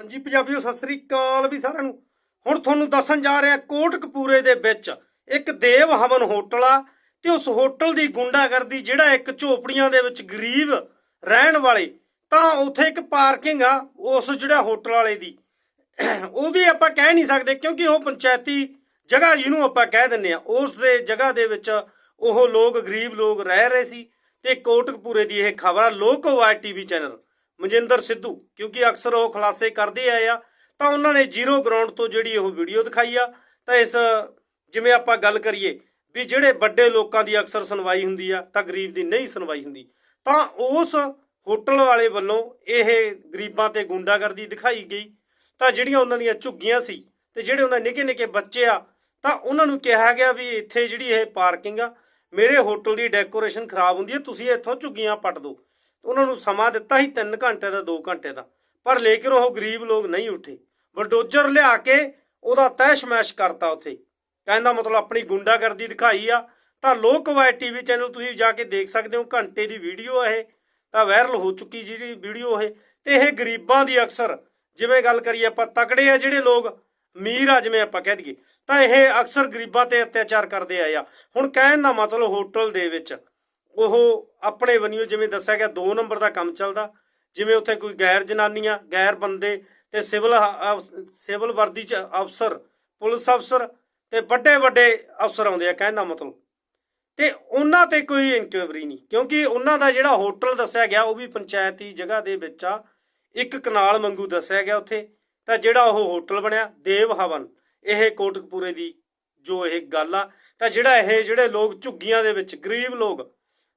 ਹਾਂਜੀ, ਪੰਜਾਬੀਓ, ਸਤਿ ਸ੍ਰੀ ਅਕਾਲ ਵੀ ਸਾਰਿਆਂ ਨੂੰ। ਹੁਣ ਤੁਹਾਨੂੰ ਦੱਸਣ ਜਾ ਰਿਹਾ ਕੋਟਕਪੂਰੇ ਦੇ ਵਿੱਚ ਇੱਕ ਦੇਵ ਹਵਨ ਹੋਟਲ ਆ ਤੇ ਉਸ ਹੋਟਲ ਦੀ ਗੁੰਡਾਗਰਦੀ ਜਿਹੜਾ ਇੱਕ ਝੋਪੜੀਆਂ ਦੇ ਵਿੱਚ ਗਰੀਬ ਰਹਿਣ ਵਾਲੇ, ਤਾਂ ਉੱਥੇ ਇੱਕ ਪਾਰਕਿੰਗ ਆ ਉਸ ਜਿਹੜਾ ਹੋਟਲ ਵਾਲੇ ਦੀ। ਉਹਦੀ ਆਪਾਂ ਕਹਿ ਨਹੀਂ ਸਕਦੇ ਕਿਉਂਕਿ ਉਹ ਪੰਚਾਇਤੀ ਜਗ੍ਹਾ ਜਿਹਨੂੰ ਆਪਾਂ ਕਹਿ ਦਿੰਨੇ ਆ। ਉਸ ਦੇ ਜਗ੍ਹਾ ਦੇ ਵਿੱਚ ਉਹ ਲੋਕ, ਗਰੀਬ ਲੋਕ ਰਹਿ ਰਹੇ ਸੀ ਤੇ ਕੋਟਕਪੂਰੇ ਦੀ ਇਹ ਖਬਰ ਆ ਲੋਕਵਾਈ ਟੀਵੀ ਚੈਨਲ। ਮਨਜਿੰਦਰ ਸਿੱਧੂ, ਕਿਉਂਕਿ ਅਕਸਰ ਉਹ ਖੁਲਾਸੇ ਕਰਦੇ ਆਏ ਆ, ਤਾਂ ਉਹਨਾਂ ਨੇ ਜ਼ੀਰੋ ਗਰਾਊਂਡ ਤੋਂ ਜਿਹੜੀ ਉਹ ਵੀਡੀਓ ਦਿਖਾਈ ਆ, ਤਾਂ ਇਸ ਜਿਵੇਂ ਆਪਾਂ ਗੱਲ ਕਰੀਏ ਵੀ ਜਿਹੜੇ ਵੱਡੇ ਲੋਕਾਂ ਦੀ ਅਕਸਰ ਸੁਣਵਾਈ ਹੁੰਦੀ ਆ, ਤਾਂ ਗਰੀਬ ਦੀ ਨਹੀਂ ਸੁਣਵਾਈ ਹੁੰਦੀ। ਤਾਂ ਉਸ ਹੋਟਲ ਵਾਲੇ ਵੱਲੋਂ ਇਹ ਗਰੀਬਾਂ ਤੇ ਗੁੰਡਾਗਰਦੀ ਦਿਖਾਈ ਗਈ, ਤਾਂ ਜਿਹੜੀਆਂ ਉਹਨਾਂ ਦੀਆਂ ਝੁੱਗੀਆਂ ਸੀ ਤੇ ਜਿਹੜੇ ਉਹਨਾਂ ਨਿੱਕੇ ਨਿੱਕੇ ਬੱਚੇ ਆ, ਤਾਂ ਉਹਨਾਂ ਨੂੰ ਕਿਹਾ ਗਿਆ ਵੀ ਇੱਥੇ ਜਿਹੜੀ ਇਹ ਪਾਰਕਿੰਗ ਆ, ਮੇਰੇ ਹੋਟਲ ਦੀ ਡੈਕੋਰੇਸ਼ਨ ਖਰਾਬ ਹੁੰਦੀ ਹੈ ਤੁਸੀਂ ਇੱਥੋਂ ਝੁੱਗੀਆਂ ਪੱਟ ਦਿਓ। ਉਹਨਾਂ ਨੂੰ ਸਮਾਂ ਦਿੱਤਾ ਸੀ 3 ਘੰਟੇ ਦਾ 2 ਘੰਟੇ ਦਾ। ਪਰ ਲੇਕਿਨ ਉਹ ਗਰੀਬ ਲੋਕ ਨਹੀਂ ਉੱਠੇ। ਬਲਡੋਜ਼ਰ ਲਿਆ ਕੇ ਉਹਦਾ ਤਹਿਸ਼-ਮੈਸ਼ ਕਰਤਾ ਉੱਥੇ। ਕਹਿੰਦਾ ਮਤਲਬ ਆਪਣੀ ਗੁੰਡਾਗਰਦੀ ਦਿਖਾਈ ਆ। ਤਾਂ ਲੋਕ ਲੋਕਵਾਈ ਟੀਵੀ ਚੈਨਲ ਤੁਸੀਂ ਜਾ ਕੇ ਦੇਖ ਸਕਦੇ ਹੋ, ਘੰਟੇ ਦੀ ਵੀਡੀਓ ਇਹ। ਤਾਂ ਵਾਇਰਲ ਹੋ ਚੁੱਕੀ ਜਿਹੜੀ ਵੀਡੀਓ ਇਹ। ਤੇ ਇਹ ਗਰੀਬਾਂ ਦੀ ਅਕਸਰ, ਜਿਵੇਂ ਗੱਲ ਕਰੀਏ ਆਪਾਂ, ਤਕੜੇ ਆ ਜਿਹੜੇ ਲੋਕ, ਅਮੀਰ ਆ ਜਿਵੇਂ ਆਪਾਂ ਕਹਿ ਦਈਏ। ਤਾਂ ਇਹ ਅਕਸਰ ਗਰੀਬਾਂ ਤੇ ਅਤਿਆਚਾਰ ਕਰਦੇ ਆਏ ਆ। ਹੁਣ ਕਹਿਣ ਦਾ ਮਤਲਬ ਹੋਟਲ ਦੇ ਵਿੱਚ ਉਹ ਆਪਣੇ ਵਨਿਓ ਜਿਵੇਂ ਦੱਸਿਆ ਗਿਆ 2 ਨੰਬਰ ਦਾ ਕੰਮ ਚੱਲਦਾ। ਜਿਵੇਂ ਉੱਥੇ ਕੋਈ ਗੈਰ ਜਨਾਨੀਆਂ, ਗੈਰ ਬੰਦੇ ਤੇ ਸਿਵਲ ਸਿਵਲ ਵਰਦੀ ਚ ਅਫਸਰ, ਪੁਲਿਸ ਅਫਸਰ ਤੇ ਵੱਡੇ ਵੱਡੇ ਅਫਸਰ ਆਉਂਦੇ ਆ ਕਹਿਣ ਦਾ ਮਤਲਬ। ਤੇ ਉਹਨਾਂ ਤੇ ਕੋਈ ਇਨਕੁਆਇਰੀ ਨਹੀਂ, ਕਿਉਂਕਿ ਉਹਨਾਂ ਦਾ ਜਿਹੜਾ ਹੋਟਲ ਦੱਸਿਆ ਗਿਆ ਉਹ ਵੀ ਪੰਚਾਇਤੀ ਜਗ੍ਹਾ ਦੇ ਵਿੱਚ ਆ। ਇੱਕ ਕਨਾਲ ਮੰਗੂ ਦੱਸਿਆ ਗਿਆ ਉੱਥੇ, ਤਾਂ ਜਿਹੜਾ ਉਹ ਹੋਟਲ ਬਣਿਆ, ਦੇਵ ਹਵਨ, ਇਹ ਕੋਟਕਪੂਰੇ ਦੀ ਜੋ ਇਹ ਗੱਲ ਆ, ਤਾਂ ਜਿਹੜਾ ਇਹ ਜਿਹੜੇ ਲੋਕ ਝੁੱਗੀਆਂ ਦੇ ਵਿੱਚ ਗਰੀਬ ਲੋਕ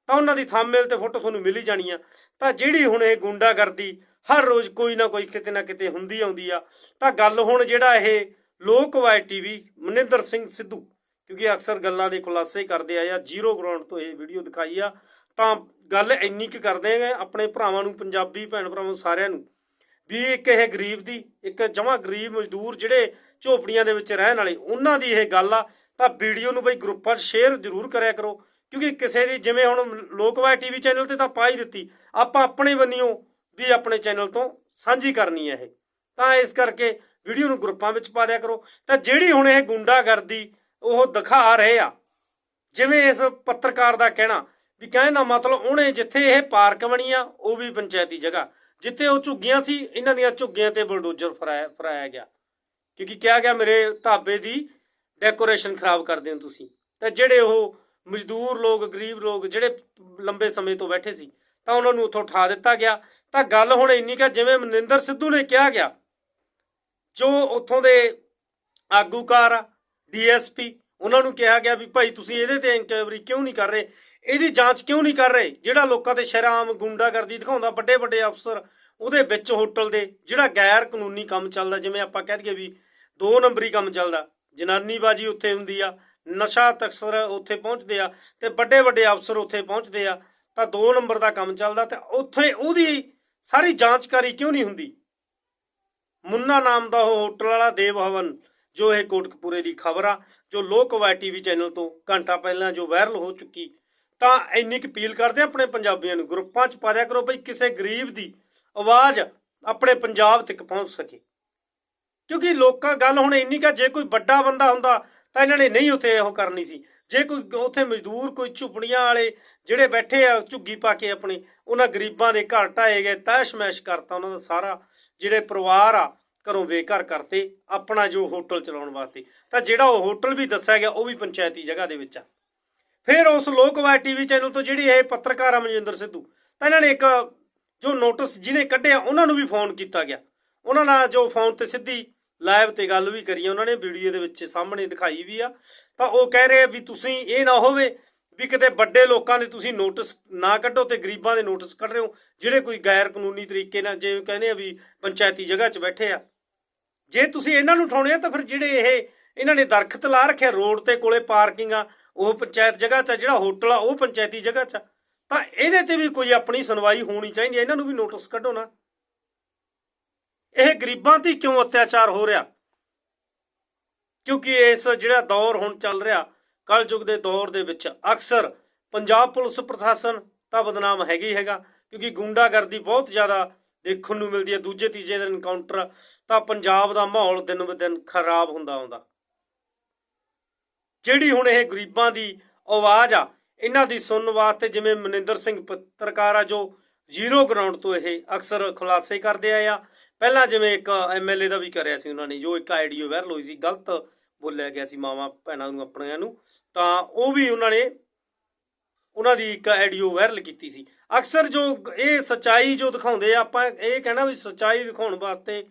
ਤਾਂ ਉਹਨਾਂ ਦੀ ਥੰਬਨੇਲ ਤੇ ਫੋਟੋ ਤੁਹਾਨੂੰ ਮਿਲ ਹੀ ਜਾਣੀ ਆ। ਤਾਂ ਜਿਹੜੀ ਹੁਣ ਇਹ ਗੁੰਡਾਗਰਦੀ ਹਰ ਰੋਜ਼ ਕੋਈ ਨਾ ਕੋਈ ਕਿਤੇ ਨਾ ਕਿਤੇ ਹੁੰਦੀ ਆਉਂਦੀ ਆ। ਤਾਂ ਗੱਲ ਹੁਣ ਜਿਹੜਾ ਇਹ ਲੋਕਵਾਈ ਟੀਵੀ, ਮਨਿੰਦਰ ਸਿੰਘ ਸਿੱਧੂ, ਕਿਉਂਕਿ ਅਕਸਰ ਗੱਲਾਂ ਦੇ ਖੁਲਾਸੇ ਕਰਦੇ ਆ ਜਾਂ ਜ਼ੀਰੋ ਗਰਾਊਂਡ ਤੋਂ ਇਹ ਵੀਡੀਓ ਦਿਖਾਈ ਆ। ਤਾਂ ਗੱਲ ਇੰਨੀ ਕੁ ਕਰਦੇ ਆ, ਆਪਣੇ ਭਰਾਵਾਂ ਨੂੰ, ਪੰਜਾਬੀ ਭੈਣ ਭਰਾਵਾਂ ਸਾਰਿਆਂ ਨੂੰ, ਵੀ ਇੱਕ ਇਹ ਗਰੀਬ ਦੀ, ਇੱਕ ਜਮਾ ਗਰੀਬ ਮਜ਼ਦੂਰ ਜਿਹੜੇ ਝੋਪੜੀਆਂ ਦੇ ਵਿੱਚ ਰਹਿਣ ਵਾਲੇ, ਉਹਨਾਂ ਦੀ ਇਹ ਗੱਲ ਆ। ਤਾਂ ਵੀਡੀਓ ਨੂੰ ਬਈ ਗਰੁੱਪਾਂ 'ਚ ਸ਼ੇਅਰ ਜ਼ਰੂਰ ਕਰਿਆ ਕਰੋ। ਕਿਉਂਕਿ ਕਿਸੇ ਦੀ ਜਿਵੇਂ ਹੁਣ ਲੋਕਵਾਈ ਟੀਵੀ ਚੈਨਲ ਤੇ ਤਾਂ ਪਾ ਹੀ ਦਿੱਤੀ, ਆਪਾਂ ਆਪਣੇ ਬੰਨਿਓ ਵੀ ਆਪਣੇ ਚੈਨਲ ਤੋਂ ਸਾਂਝੀ ਕਰਨੀ ਹੈ ਇਹ। ਤਾਂ ਇਸ ਕਰਕੇ ਵੀਡੀਓ ਨੂੰ ਗਰੁੱਪਾਂ ਵਿੱਚ ਪਾ ਦਿਆ ਕਰੋ। ਤਾਂ ਜਿਹੜੀ ਹੁਣ ਇਹ ਗੁੰਡਾਗਰਦੀ ਉਹ ਦਿਖਾ ਰਹੇ ਆ, ਜਿਵੇਂ ਇਸ ਪੱਤਰਕਾਰ ਦਾ ਕਹਿਣਾ ਵੀ ਕਹਿਣ ਦਾ ਮਤਲਬ ਉਹਨੇ ਜਿੱਥੇ ਇਹ ਪਾਰਕ ਬਣੀ ਆ, ਉਹ ਵੀ ਪੰਚਾਇਤੀ ਜਗ੍ਹਾ, ਜਿੱਥੇ ਉਹ ਝੁੱਗੀਆਂ ਸੀ, ਇਹਨਾਂ ਦੀਆਂ ਝੁੱਗੀਆਂ ਤੇ ਬਲਡੋਜ਼ਰ ਫਰਾਇਆ ਫਰਾਇਆ ਗਿਆ। ਕਿਉਂਕਿ ਕਿਹਾ ਗਿਆ ਮੇਰੇ ਢਾਬੇ ਦੀ ਡੈਕੋਰੇਸ਼ਨ ਖਰਾਬ ਕਰਦੇ ਹੋ ਤੁਸੀਂ। ਤਾਂ ਜਿਹੜੇ ਉਹ ਮਜ਼ਦੂਰ ਲੋਕ, ਗਰੀਬ ਲੋਕ ਜਿਹੜੇ ਲੰਬੇ ਸਮੇਂ ਤੋਂ ਬੈਠੇ ਸੀ, ਤਾਂ ਉਹਨਾਂ ਨੂੰ ਉੱਥੋਂ ਉਠਾ ਦਿੱਤਾ ਗਿਆ। ਤਾਂ ਗੱਲ ਹੁਣ ਇੰਨੀ ਕਿ ਜਿਵੇਂ ਮਨਿੰਦਰ ਸਿੱਧੂ ਨੇ ਕਿਹਾ ਗਿਆ, ਜੋ ਉੱਥੋਂ ਦੇ ਆਗੂਕਾਰ ਆ, ਡੀਐਸਪੀ, ਉਹਨਾਂ ਨੂੰ ਕਿਹਾ ਗਿਆ ਵੀ ਭਾਈ ਤੁਸੀਂ ਇਹਦੇ ਤੇ ਇਨਕੁਆਇਰੀ ਕਿਉਂ ਨਹੀਂ ਕਰ ਰਹੇ? ਇਹਦੀ ਜਾਂਚ ਕਿਉਂ ਨਹੀਂ ਕਰ ਰਹੇ? ਜਿਹੜਾ ਲੋਕਾਂ ਤੇ ਸ਼ਰਾਮ ਗੁੰਡਾਗਰਦੀ ਦਿਖਾਉਂਦਾ ਵੱਡੇ ਵੱਡੇ ਅਫਸਰ, ਉਹਦੇ ਵਿੱਚ ਹੋਟਲ ਦੇ, ਜਿਹੜਾ ਗੈਰ ਕਾਨੂੰਨੀ ਕੰਮ ਚੱਲਦਾ, ਜਿਵੇਂ ਆਪਾਂ ਕਹਿ ਦਈਏ ਵੀ ਦੋ ਨੰਬਰੀ ਕੰਮ ਚੱਲਦਾ, ਜਨਾਨੀਬਾਜੀ ਉੱਥੇ ਹੁੰਦੀ ਆ ਨਸ਼ਾ ਤਕਸਰ ਉੱਥੇ ਪਹੁੰਚਦੇ ਆ ਤੇ ਵੱਡੇ ਵੱਡੇ ਅਫਸਰ ਉੱਥੇ ਪਹੁੰਚਦੇ ਆ, ਤਾਂ ਦੋ ਨੰਬਰ ਦਾ ਕੰਮ ਚੱਲਦਾ ਤੇ ਉੱਥੇ ਉਹਦੀ ਸਾਰੀ ਜਾਂਚਕਾਰੀ ਕਿਉਂ ਨਹੀਂ ਹੁੰਦੀ? ਮੁੰਨਾ ਨਾਮ ਦਾ ਉਹ ਹੋਟਲ ਵਾਲਾ, ਦੇਵ ਹਵਨ, ਜੋ ਇਹ ਕੋਟਕਪੂਰੇ ਦੀ ਖਬਰ ਆ, ਜੋ ਲੋਕਵਾਈ ਟੀਵੀ ਚੈਨਲ ਤੋਂ ਘੰਟਾ ਪਹਿਲਾਂ ਜੋ ਵਾਇਰਲ ਹੋ ਚੁੱਕੀ, ਤਾਂ ਇੰਨੀ ਕੁ ਅਪੀਲ ਕਰਦੇ ਆਪਣੇ ਪੰਜਾਬੀਆਂ ਨੂੰ, ਗਰੁੱਪਾਂ 'ਚ ਪਾ ਦਿਆ ਕਰੋ ਬਈ ਕਿਸੇ ਗਰੀਬ ਦੀ ਆਵਾਜ਼ ਆਪਣੇ ਪੰਜਾਬ ਤੱਕ ਪਹੁੰਚ ਸਕੇ। ਕਿਉਂਕਿ ਲੋਕਾਂ, ਗੱਲ ਹੁਣ ਇੰਨੀ ਕਿ ਜੇ ਕੋਈ ਵੱਡਾ ਬੰਦਾ ਹੁੰਦਾ ਤਾਂ ਇਹਨਾਂ ਨੇ ਨਹੀਂ ਉੱਥੇ ਉਹ ਕਰਨੀ ਸੀ। ਜੇ ਕੋਈ ਉੱਥੇ ਮਜ਼ਦੂਰ, ਕੋਈ ਝੁਪੜੀਆਂ ਵਾਲੇ ਜਿਹੜੇ ਬੈਠੇ ਆ, ਝੁੱਗੀ ਪਾ ਕੇ ਆਪਣੇ, ਉਹਨਾਂ ਗਰੀਬਾਂ ਦੇ ਘਰ ਢਾਏ ਗਏ ਤੈਸ਼-ਮੈਸ਼ ਕਰਤਾ ਉਹਨਾਂ ਦਾ ਸਾਰਾ, ਜਿਹੜੇ ਪਰਿਵਾਰ ਆ, ਘਰੋਂ ਬੇਘਰ ਕਰਤੇ, ਆਪਣਾ ਜੋ ਹੋਟਲ ਚਲਾਉਣ ਵਾਸਤੇ। ਤਾਂ ਜਿਹੜਾ ਉਹ ਹੋਟਲ ਵੀ ਦੱਸਿਆ ਗਿਆ, ਉਹ ਵੀ ਪੰਚਾਇਤੀ ਜਗ੍ਹਾ ਦੇ ਵਿੱਚ ਆ। ਫਿਰ ਉਸ ਲੋਕਵਾਈ ਟੀਵੀ ਚੈਨਲ ਤੋਂ ਜਿਹੜੀ ਇਹ ਪੱਤਰਕਾਰ ਆ ਮਨਜਿੰਦਰ ਸਿੱਧੂ, ਤਾਂ ਇਹਨਾਂ ਨੇ ਇੱਕ ਜੋ ਨੋਟਿਸ ਜਿਹਨੇ ਕੱਢਿਆ, ਉਹਨਾਂ ਨੂੰ ਵੀ ਫੋਨ ਕੀਤਾ ਗਿਆ। ਉਹਨਾਂ ਨਾਲ ਜੋ ਫੋਨ ਤੇ ਸਿੱਧੀ ਲਾਈਵ ਤੇ ਗੱਲ ਵੀ ਕਰੀ ਉਹਨਾਂ ਨੇ ਵੀਡੀਓ ਦੇ ਵਿੱਚ ਸਾਹਮਣੇ ਦਿਖਾਈ ਵੀ ਆ। ਤਾਂ ਉਹ ਕਹਿ ਰਹੇ ਆ ਵੀ ਤੁਸੀਂ ਇਹ ਨਾ ਹੋਵੇ ਵੀ ਕਿਤੇ ਵੱਡੇ ਲੋਕਾਂ ਦੇ ਤੁਸੀਂ ਨੋਟਿਸ ਨਾ ਕੱਢੋ ਤੇ ਗਰੀਬਾਂ ਦੇ ਨੋਟਿਸ ਕੱਢ ਰਹੇ ਹੋ ਜਿਹੜੇ ਕੋਈ ਗੈਰ ਕਾਨੂੰਨੀ ਤਰੀਕੇ ਨਾਲ ਜੇ ਕਹਿੰਦੇ ਆ ਵੀ ਪੰਚਾਇਤੀ ਜਗ੍ਹਾ 'ਚ ਬੈਠੇ ਆ। ਜੇ ਤੁਸੀਂ ਇਹਨਾਂ ਨੂੰ ਉਠਾਉਣੇ ਆ ਤਾਂ ਫਿਰ ਜਿਹੜੇ ਇਹ ਇਹਨਾਂ ਨੇ ਦਰਖਤ ਲਾ ਰੱਖਿਆ ਰੋਡ ਤੇ ਕੋਲੇ ਪਾਰਕਿੰਗ ਆ ਉਹ ਪੰਚਾਇਤ ਜਗ੍ਹਾ 'ਚ ਆ, ਜਿਹੜਾ ਹੋਟਲ ਆ ਉਹ ਪੰਚਾਇਤੀ ਜਗ੍ਹਾ 'ਚ ਆ। ਤਾਂ ਇਹਦੇ ਤੇ ਵੀ ਕੋਈ ਆਪਣੀ ਸੁਣਵਾਈ ਹੋਣੀ ਚਾਹੀਦੀ ਹੈ ਇਹਨਾਂ ਨੂੰ ਵੀ ਨੋਟਿਸ ਕੱਢੋ ਨਾ। ਇਹ ਗਰੀਬਾਂ ਤੇ ਕਿਉਂ ਅਤਿਆਚਾਰ ਹੋ ਰਿਹਾ? ਕਿਉਂਕਿ ਇਸ ਜਿਹੜਾ ਦੌਰ ਹੁਣ ਚੱਲ ਰਿਹਾ, ਕਲਯੁਗ ਦੇ ਦੌਰ ਦੇ ਵਿੱਚ ਅਕਸਰ ਪੰਜਾਬ ਪੁਲਿਸ ਪ੍ਰਸ਼ਾਸਨ ਤਾਂ ਬਦਨਾਮ ਹੈਗੀ ਹੈਗਾ, ਕਿਉਂਕਿ ਗੁੰਡਾਗਰਦੀ ਬਹੁਤ ਜ਼ਿਆਦਾ ਦੇਖਣ ਨੂੰ ਮਿਲਦੀ ਹੈ, ਦੂਜੇ ਤੀਜੇ ਦਿਨ ਐਨਕਾਊਂਟਰ ਤਾਂ ਪੰਜਾਬ ਦਾ ਮਾਹੌਲ ਦਿਨ ਬ ਦਿਨ ਖਰਾਬ ਹੁੰਦਾ ਆਉਂਦਾ। ਜਿਹੜੀ ਹੁਣ ਇਹ ਗਰੀਬਾਂ ਦੀ ਆਵਾਜ਼ ਆ, ਇਹਨਾਂ ਦੀ ਸੁਣਨ ਵਾਸਤੇ ਜਿਵੇਂ ਮਨਿੰਦਰ ਸਿੰਘ ਪੱਤਰਕਾਰ ਆ, ਜੋ ਜ਼ੀਰੋ ਗਰਾਊਂਡ ਤੋਂ ਇਹ ਅਕਸਰ ਖੁਲਾਸੇ ਕਰਦੇ ਆਏ ਆ ਪਹਿਲਾਂ ਜਿਵੇਂ ਇੱਕ ਐਮਐਲਏ ਦਾ ਵੀ ਕਰਿਆ ਸੀ ਉਹਨਾਂ ਨੇ, ਜੋ ਇੱਕ ਆਈਡੀਓ ਵਾਇਰਲ ਹੋਈ ਸੀ, ਗਲਤ ਬੋਲਿਆ ਗਿਆ ਸੀ ਮਾਵਾਂ, ਭੈਣਾਂ ਨੂੰ, ਆਪਣਿਆਂ ਨੂੰ, ਤਾਂ ਉਹ ਵੀ ਉਹਨਾਂ ਨੇ ਉਹਨਾਂ ਦੀ ਇੱਕ ਆਡੀਓ ਵਾਇਰਲ ਕੀਤੀ ਸੀ। ਅਕਸਰ ਜੋ ਇਹ ਸਚਾਈ ਜੋ ਦਿਖਾਉਂਦੇ ਆ, ਆਪਾਂ ਇਹ ਕਹਿਣਾ ਵੀ ਸਚਾਈ ਦਿਖਾਉਣ ਵਾਸਤੇ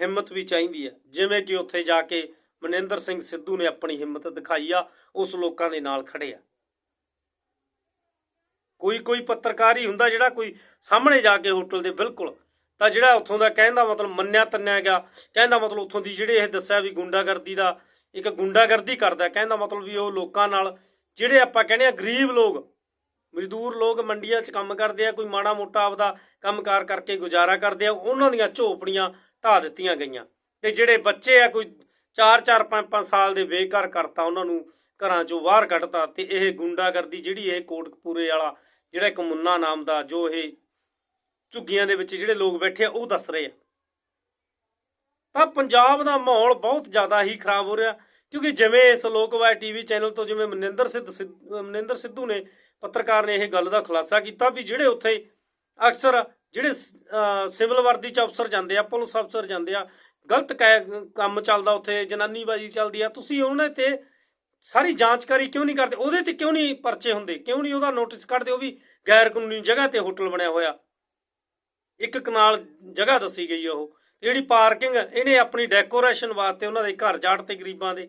ਹਿੰਮਤ ਵੀ ਚਾਹੀਦੀ ਹੈ ਜਿਵੇਂ ਕਿ ਉੱਥੇ ਜਾ ਕੇ ਮਨਿੰਦਰ ਸਿੰਘ ਸਿੱਧੂ ਨੇ ਆਪਣੀ ਹਿੰਮਤ ਦਿਖਾਈ ਆ, ਉਸ ਲੋਕਾਂ ਦੇ ਨਾਲ ਖੜੇ ਆ। ਕੋਈ ਕੋਈ ਪੱਤਰਕਾਰ ਹੀ ਹੁੰਦਾ ਜਿਹੜਾ ਕੋਈ ਸਾਹਮਣੇ ਜਾ ਕੇ ਹੋਟਲ ਦੇ ਬਿਲਕੁਲ ਤਾਂ ਜਿਹੜਾ ਉੱਥੋਂ ਦਾ ਕਹਿਣ ਦਾ ਮਤਲਬ ਮੰਨਿਆ ਤੰਨਿਆ ਗਿਆ, ਕਹਿਣ ਦਾ ਮਤਲਬ ਉੱਥੋਂ ਦੀ ਜਿਹੜੇ ਇਹ ਦੱਸਿਆ ਵੀ ਗੁੰਡਾਗਰਦੀ ਦਾ, ਇੱਕ ਗੁੰਡਾਗਰਦੀ ਕਰਦਾ, ਕਹਿਣ ਦਾ ਮਤਲਬ ਵੀ ਉਹ ਲੋਕਾਂ ਨਾਲ, ਜਿਹੜੇ ਆਪਾਂ ਕਹਿੰਦੇ ਆ ਗਰੀਬ ਲੋਕ, ਮਜ਼ਦੂਰ ਲੋਕ ਮੰਡੀਆਂ 'ਚ ਕੰਮ ਕਰਦੇ ਆ, ਕੋਈ ਮਾੜਾ ਮੋਟਾ ਆਪਦਾ ਕੰਮਕਾਰ ਕਰਕੇ ਗੁਜ਼ਾਰਾ ਕਰਦੇ ਆ, ਉਹਨਾਂ ਦੀਆਂ ਝੋਪੜੀਆਂ ਢਾਹ ਦਿੱਤੀਆਂ ਗਈਆਂ। ਤੇ ਜਿਹੜੇ ਬੱਚੇ ਆ, ਕੋਈ 4-4 5-5 ਸਾਲ ਦੇ ਬੇਘਰ ਕਰਤਾ ਉਹਨਾਂ ਨੂੰ ਘਰਾਂ 'ਚੋਂ ਬਾਹਰ ਕੱਢਤਾ, ਤੇ ਇਹ ਗੁੰਡਾਗਰਦੀ ਜਿਹੜੀ ਇਹ ਕੋਟਕਪੂਰੇ ਵਾਲਾ, ਜਿਹੜਾ ਇੱਕ ਮੁੰਨਾ ਨਾਮ ਦਾ, ਜੋ ਇਹ ਝੁੱਗੀਆਂ ਦੇ ਵਿੱਚ ਜਿਹੜੇ ਲੋਕ ਬੈਠੇ ਆ, ਉਹ ਦੱਸ ਰਹੇ ਆ। ਤਾਂ ਪੰਜਾਬ ਦਾ ਮਾਹੌਲ ਬਹੁਤ ਜ਼ਿਆਦਾ ਹੀ ਖਰਾਬ ਹੋ ਰਿਹਾ, ਕਿਉਂਕਿ ਜਿਵੇਂ ਇਸ ਲੋਕਵਾਈ ਟੀਵੀ ਚੈਨਲ ਤੋਂ ਜਿਵੇਂ ਮਨਿੰਦਰ ਸਿੱਧ ਸਿੱਧ- ਮਨਿੰਦਰ ਸਿੱਧੂ ਨੇ ਪੱਤਰਕਾਰ ਨੇ ਇਹ ਗੱਲ ਦਾ ਖੁਲਾਸਾ ਕੀਤਾ ਵੀ ਜਿਹੜੇ ਉੱਥੇ ਅਕਸਰ ਜਿਹੜੇ ਸਿਵਲ ਵਰਦੀ ਚ ਅਫਸਰ ਜਾਂਦੇ ਆ, ਪੁਲਿਸ ਅਫਸਰ ਜਾਂਦੇ ਆ, ਗਲਤ ਕੈ- ਕੰਮ ਚੱਲਦਾ ਉੱਥੇ, ਜਨਾਨੀਬਾਜੀ ਚੱਲਦੀ ਆ, ਤੁਸੀਂ ਉਹਨਾਂ ਤੇ ਸਾਰੀ ਜਾਂਚਕਾਰੀ ਕਿਉਂ ਨਹੀਂ ਕਰਦੇ? ਉਹਦੇ ਤੇ ਕਿਉਂ ਨਹੀਂ ਪਰਚੇ ਹੁੰਦੇ? ਕਿਉਂ ਨਹੀਂ ਉਹਦਾ ਨੋਟਿਸ ਕੱਢਦੇ? ਉਹ ਵੀ ਗੈਰ ਕਾਨੂੰਨੀ ਜਗ੍ਹਾ ਤੇ ਹੋਟਲ ਬਣਿਆ ਹੋਇਆ। ਇੱਕ ਕਨਾਲ ਜਗ੍ਹਾ ਦੱਸੀ ਗਈ ਆ ਉਹ ਜਿਹੜੀ ਪਾਰਕਿੰਗ ਇਹਨੇ ਆਪਣੀ ਡੈਕੋਰੇਸ਼ਨ ਵਾਸਤੇ ਉਹਨਾਂ ਦੇ ਘਰ ਜਾੜ ਤੇ ਗਰੀਬਾਂ ਦੇ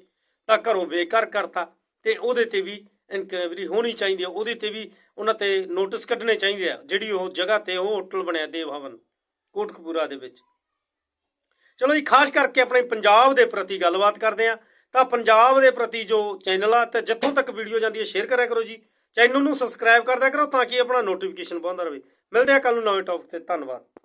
ਤਾਂ ਘਰੋਂ ਬੇਘਰ ਕਰਤਾ, ਤੇ ਉਹਦੇ ਤੇ ਵੀ ਇਨਕੁਆਇਰੀ ਹੋਣੀ ਚਾਹੀਦੀ ਹੈ ਉਹਦੇ ਤੇ ਵੀ ਉਹਨਾਂ ਤੇ ਨੋਟਿਸ ਕੱਢਣੇ ਚਾਹੀਦੇ ਆ, ਜਿਹੜੀ ਉਹ ਜਗ੍ਹਾ ਤੇ ਉਹ ਹੋਟਲ ਬਣਿਆ ਦੇਵ ਹਵਨ, ਕੋਟਕਪੂਰਾ ਦੇ ਵਿੱਚ। ਚਲੋ ਜੀ, ਖਾਸ ਕਰਕੇ ਆਪਣੇ ਪੰਜਾਬ ਦੇ ਪ੍ਰਤੀ ਗੱਲਬਾਤ ਕਰਦੇ ਆ ਤਾਂ ਪੰਜਾਬ ਦੇ ਪ੍ਰਤੀ ਜੋ ਚੈਨਲ ਆ, ਤੇ ਜਿੱਥੋਂ ਤੱਕ ਵੀਡੀਓ ਜਾਂਦੀ ਹੈ ਸ਼ੇਅਰ ਕਰਿਆ ਕਰੋ ਜੀ, ਚੈਨਲ ਨੂੰ ਸਬਸਕ੍ਰਾਈਬ ਕਰਦਿਆ ਕਰੋ ਤਾਂ ਕਿ ਆਪਣਾ ਨੋਟੀਫਿਕੇਸ਼ਨ ਪਾਉਂਦਾ ਰਹੇ। ਮਿਲਦੇ ਆ ਕੱਲ ਨੂੰ ਨਵੇਂ ਟੌਪਿਕ ਤੇ ਧੰਨਵਾਦ।